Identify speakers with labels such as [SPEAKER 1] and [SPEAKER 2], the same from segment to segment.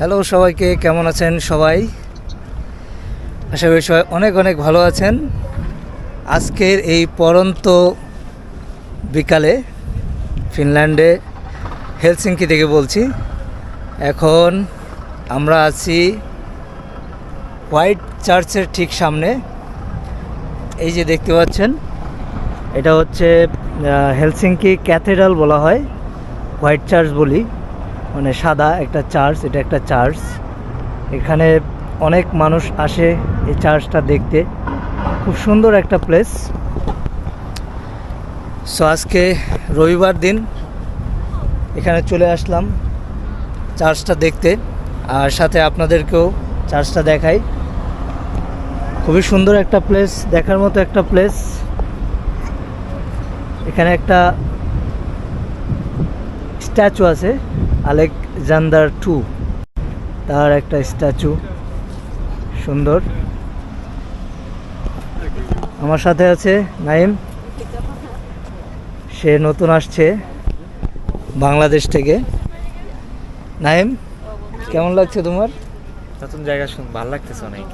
[SPEAKER 1] Hello সবাইকে, কেমন আছেন সবাই? আশা করি সবাই অনেক অনেক ভালো আছেন। আজকের এই পরন্ত বিকালে ফিনল্যান্ডে হেলসিঙ্কি থেকে বলছি। এখন আমরা আছি হোয়াইট চার্চের ঠিক সামনে। এই যে দেখতে পাচ্ছেন, এটা হচ্ছে হেলসিঙ্কি ক্যাথেড্রাল বলা হয়, হোয়াইট চার্চ বলি। মানে সাদা একটা চার্চ, এটা একটা চার্চ। এখানে অনেক মানুষ আসে এই চার্চটা দেখতে। খুব সুন্দর একটা প্লেস। সো আজকে রবিবার দিন এখানে চলে আসলাম চার্চটা দেখতে। আর সাথে আপনাদেরকেও চার্চটা দেখাই। খুবই সুন্দর একটা প্লেস, দেখার মতো একটা প্লেস। এখানে একটা স্ট্যাচু আছে আলেকজান্ডার টু। তার একটা স্ট্যাচু সুন্দর। আমার সাথে আছে নাইম। সে নতুন আসছে বাংলাদেশ থেকে। নাইম কেমন লাগছে তোমার?
[SPEAKER 2] নতুন জায়গা শুন ভালো লাগতেছে অনেক।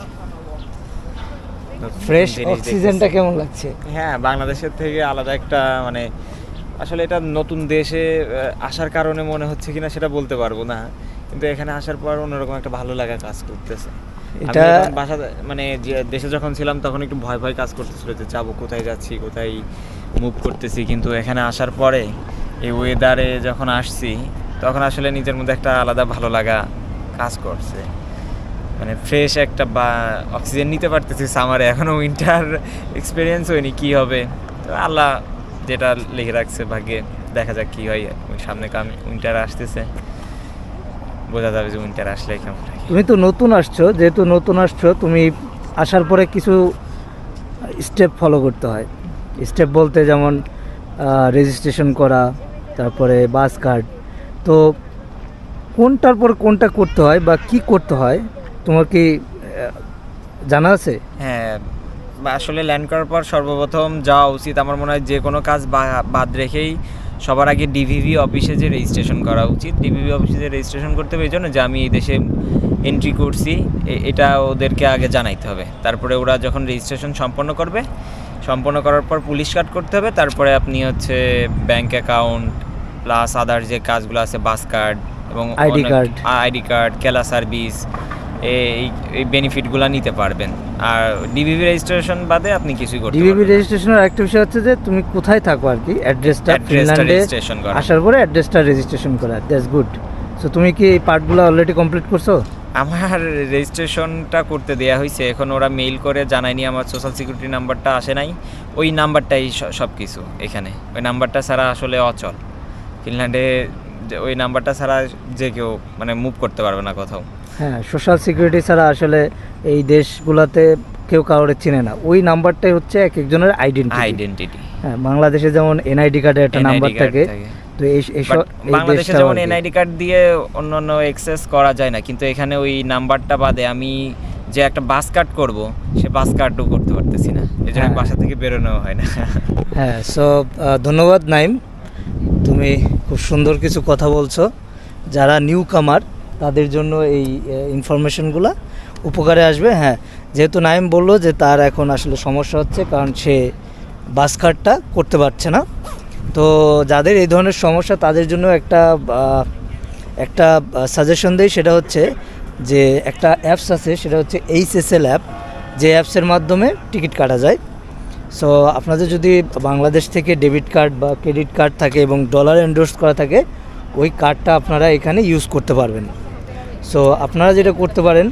[SPEAKER 1] ফ্রেশ অক্সিজেনটা কেমন লাগছে?
[SPEAKER 2] হ্যাঁ বাংলাদেশের থেকে আলাদা একটা মানে আসলে এটা নতুন দেশে আসার কারণে মনে হচ্ছে কিনা সেটা বলতে পারব না। কিন্তু এখানে আসার পর অন্যরকম একটা ভালো লাগা কাজ করতেছে। এটা বাসা মানে দেশে যখন ছিলাম তখন একটু ভয় ভয় কাজ করতেছিল যে যাব কোথায় যাচ্ছি কোথায় মুভ করতেছি। কিন্তু এখানে আসার পরে এই ওয়েদারে যখন আসছি তখন আসলে নিজের মধ্যে একটা আলাদা ভালো লাগা কাজ করছে। মানে ফ্রেশ একটা বা অক্সিজেন নিতে পারতেছি সামারে এখনও উইন্টার এক্সপিরিয়েন্স হয়নি কি হবে। তো আল্লাহ যেটা লিখে রাখছে ভাগ্যে দেখা যাক কি হয়। সামনে কাম উইন্টার আসতেছে। বোঝা যাবে যে উইন্টার আসলে কেমন
[SPEAKER 1] তুমি তো নতুন আসছো যেহেতু নতুন আসছো তুমি আসার পরে কিছু স্টেপ ফলো করতে হয়। স্টেপ বলতে যেমন রেজিস্ট্রেশন করা তারপরে বাস কার্ড তো কোনটার পর কোনটা করতে হয় বা কি করতে হয় তোমার কি জানা আছে?
[SPEAKER 2] হ্যাঁ আসলে ল্যান্ড করার পর সর্বপ্রথম যাওয়া উচিত। আমার মনে হয় যে কোনো কাজ বা- বাদ রেখেই সবার আগে ডিভিভি অফিসে যে রেজিস্ট্রেশন করা উচিত। ডিভিভি অফিসে যে রেজিস্ট্রেশন করতে হবে এই জন্য যে আমি এই দেশে এন্ট্রি করছি। এটা ওদেরকে আগে জানাইতে হবে। তারপরে ওরা যখন রেজিস্ট্রেশন সম্পন্ন করবে সম্পন্ন করার পর পুলিশ কার্ড করতে হবে। তারপরে আপনি হচ্ছে ব্যাংক অ্যাকাউন্ট প্লাস আদার যে কাজগুলো আছে বাস কার্ড এবং
[SPEAKER 1] আইডি কার্ড
[SPEAKER 2] আইডি কার্ড কেলা সার্ভিস এই এই বেনিফিটগুলো নিতে পারবেন। আর ডিবিবি রেজিস্ট্রেশন বাদে আপনি কিছুই করতে
[SPEAKER 1] ডিবিবি রেজিস্ট্রেশনের একটা বিষয় হচ্ছে যে তুমি কোথায় থাকো আর কি? অ্যাড্রেসটা ফিনল্যান্ডে। আসার পরে অ্যাড্রেসটা রেজিস্ট্রেশন করা। দ্যাটস গুড সো তুমি কি এই পার্টগুলো অলরেডি কমপ্লিট করছ?
[SPEAKER 2] আমার রেজিস্ট্রেশনটা করতে দেয়া হয়েছে এখন ওরা মেইল করে জানায়নি আমার সোশ্যাল সিকিউরিটি নাম্বারটা আসে নাই। ওই নাম্বারটাই সব কিছু এখানে। ওই নাম্বারটা ছাড়া আসলে অচল। ফিনল্যান্ডে ওই নাম্বারটা ছাড়া যে কেউ মানে মুভ করতে পারবে না কোথাও।
[SPEAKER 1] হ্যাঁ সোশ্যাল সিকিউরিটি ছাড়া আসলে এই দেশগুলোতে কেউ কাউরে চিনে না। ওই নাম্বারটাই হচ্ছে এক একজনের আইডেন্টি
[SPEAKER 2] আইডেন্টি
[SPEAKER 1] হ্যাঁ বাংলাদেশে যেমন এনআইডি কার্ডে একটা নাম্বার থাকে তো এই
[SPEAKER 2] বাংলাদেশে যেমন। এনআইডি কার্ড দিয়ে অন্য অন্য এক্সেস করা যায় না কিন্তু এখানে ওই নাম্বারটা বাদে আমি যে একটা বাস কার্ড করব সে বাস কার্ডও করতে পারতেছি না। এই জন্য
[SPEAKER 1] হ্যাঁ।
[SPEAKER 2] বাসা থেকে বেরোনো হয় না।
[SPEAKER 1] হ্যাঁ সো ধন্যবাদ নাইম। তুমি খুব সুন্দর কিছু কথা বলছো। যারা নিউ কামার তাদের জন্য এই ইনফরমেশনগুলো উপকারে আসবে হ্যাঁ। যেহেতু নাইম বলল যে তার এখন আসলে সমস্যা হচ্ছে, কারণ সে বাস কার্ডটা করতে পারছে না। তো যাদের এই ধরনের সমস্যা, তাদের জন্য একটা একটা সাজেশন দেই, সেটা হচ্ছে যে একটা অ্যাপস আছে, সেটা হচ্ছে এইচএসএল অ্যাপ যে অ্যাপসের মাধ্যমে টিকিট কাটা যায়। সো আপনাদের যদি বাংলাদেশ থেকে ডেবিট কার্ড বা ক্রেডিট কার্ড থাকে এবং ডলার এন্ডোর্স করা থাকে, ওই কার্ডটা আপনারা এখানে ইউজ করতে পারবেন। সো আপনারা যেটা করতে পারেন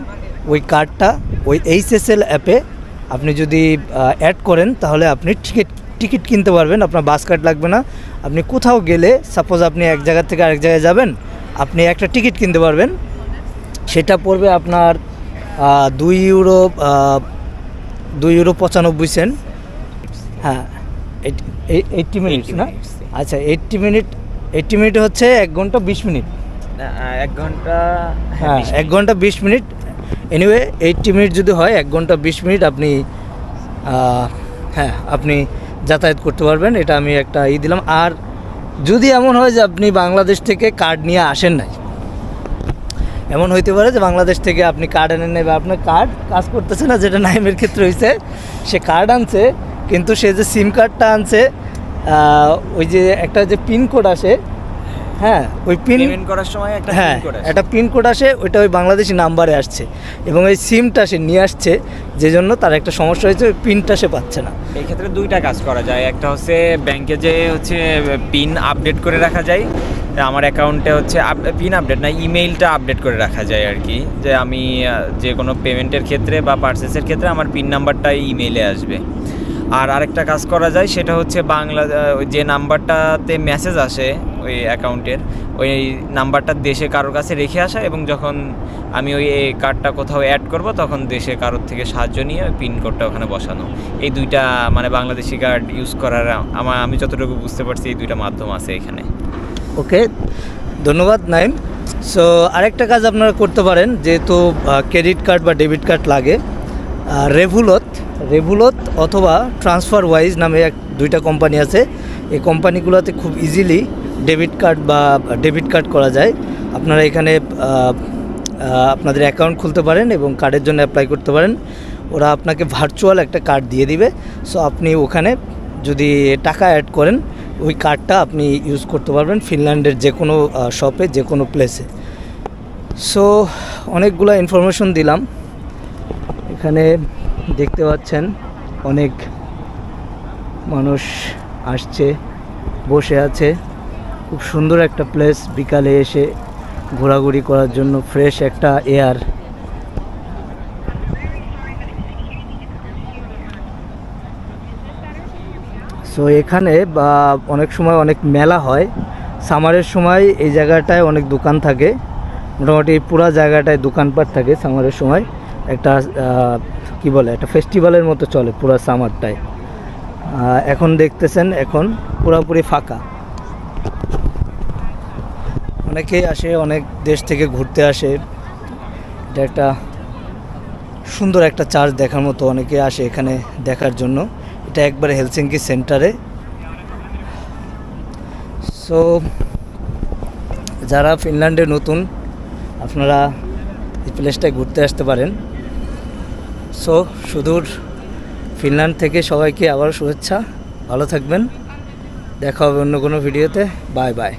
[SPEAKER 1] ওই কার্ডটা ওই এইচএসএল অ্যাপে আপনি যদি অ্যাড করেন তাহলে আপনি টিকিট টিকিট কিনতে পারবেন। আপনার বাস কার্ড লাগবে না। আপনি কোথাও গেলে সাপোজ আপনি এক জায়গা থেকে আরেক জায়গায় যাবেন আপনি একটা টিকিট কিনতে পারবেন। সেটা পড়বে আপনার দুই ইউরো দুই ইউরো পঁচানব্বই সেন্ট হ্যাঁ এইটটি মিনিট না? আচ্ছা এইটটি মিনিট এইটটি মিনিট হচ্ছে এক ঘণ্টা বিশ মিনিট
[SPEAKER 2] এক ঘণ্টা
[SPEAKER 1] হ্যাঁ এক ঘণ্টা বিশ মিনিট। এনিওয়ে এইটটি মিনিট যদি হয় এক ঘণ্টা বিশ মিনিট আপনি হ্যাঁ আপনি যাতায়াত করতে পারবেন। এটা আমি একটা ই দিলাম। আর যদি এমন হয় যে আপনি বাংলাদেশ থেকে কার্ড নিয়ে আসেন নাই এমন হইতে পারে যে বাংলাদেশ থেকে আপনি কার্ড এনে নেবে আপনার কার্ড কাজ করতেছে না যেটা নাইমের ক্ষেত্রে হয়েছে সে কার্ড আনছে কিন্তু সে যে সিম কার্ডটা আনছে ওই যে একটা যে পিনকোড আসে হ্যাঁ ওই পিন
[SPEAKER 2] পেমেন্ট করার সময় একটা
[SPEAKER 1] হ্যাঁ একটা পিন কোড আসে ওইটা ওই বাংলাদেশি নাম্বারে আসছে। এবং এই সিমটা সে নিয়ে আসছে যে জন্য তার একটা সমস্যা হয়েছে ওই পিনটা সে পাচ্ছে না।
[SPEAKER 2] এই ক্ষেত্রে দুইটা কাজ করা যায়। একটা হচ্ছে ব্যাংকে যে হচ্ছে পিন আপডেট করে রাখা যায় আমার অ্যাকাউন্টে হচ্ছে পিন আপডেট না ইমেইলটা আপডেট করে রাখা যায় আর কি। যে আমি যে কোনো পেমেন্টের ক্ষেত্রে বা পার্সেসের ক্ষেত্রে আমার পিন নাম্বারটা ইমেইলে আসবে। আর আরেকটা কাজ করা যায়, সেটা হচ্ছে বাংলা ওই যে নাম্বারটাতে মেসেজ আসে ওই অ্যাকাউন্টের ওই নাম্বারটা দেশে কারোর কাছে রেখে আসা এবং যখন আমি ওই কার্ডটা কোথাও অ্যাড করব, তখন দেশে কারোর থেকে সাহায্য নিয়ে ওই পিন কোডটা ওখানে বসানো। এই দুইটা মানে বাংলাদেশি কার্ড ইউজ করার আমার আমি যতটুকু বুঝতে পারছি, এই দুইটা মাধ্যম আছে এখানে।
[SPEAKER 1] ওকে, ধন্যবাদ, নাইম। সো আরেকটা কাজ আপনারা করতে পারেন, যেহেতু ক্রেডিট কার্ড বা ডেবিট কার্ড লাগে। রেভুলত রেভুলত অথবা ট্রান্সফার ওয়াইজ নামে এক দুইটা কোম্পানি আছে। এই কোম্পানিগুলোতে খুব ইজিলি ডেবিট কার্ড বা ডেবিট কার্ড করা যায়। আপনারা এখানে আপনাদের অ্যাকাউন্ট খুলতে পারেন এবং কার্ডের জন্য অ্যাপ্লাই করতে পারেন। ওরা আপনাকে ভার্চুয়াল একটা কার্ড দিয়ে দিবে। সো আপনি ওখানে যদি টাকা অ্যাড করেন, ওই কার্ডটা আপনি ইউজ করতে পারবেন ফিনল্যান্ডের যে কোনো শপে যে কোনো প্লেসে সো অনেকগুলো ইনফরমেশন দিলাম। এখানে দেখতে পাচ্ছেন অনেক মানুষ আসছে, বসে আছে। খুব সুন্দর একটা প্লেস বিকালে এসে ঘোরাঘুরি করার জন্য ফ্রেশ একটা এয়ার সো এখানে বা অনেক সময় অনেক মেলা হয়। সামারের সময় এই জায়গাটায় অনেক দোকান থাকে। মোটামুটি পুরা জায়গাটায় দোকানপাট থাকে সামারের সময়। একটা কি বলে, একটা ফেস্টিভ্যালের মতো চলে পুরো সামারটায় এখন দেখতেছেন, এখন পুরোপুরি ফাঁকা। অনেকেই আসে, অনেক দেশ থেকে ঘুরতে আসে। এটা একটা সুন্দর একটা চার্চ দেখার মতো অনেকে আসে এখানে দেখার জন্য। এটা একবারে হেলসিঙ্কি সেন্টারে। সো যারা ফিনল্যান্ডে নতুন, আপনারা এই প্লেসটায় ঘুরতে আসতে পারেন। সো সুদূর ফিনল্যান্ড থেকে সবাইকে আবার শুভেচ্ছা। ভালো থাকবেন। দেখা হবে অন্য কোনো ভিডিওতে বাই বাই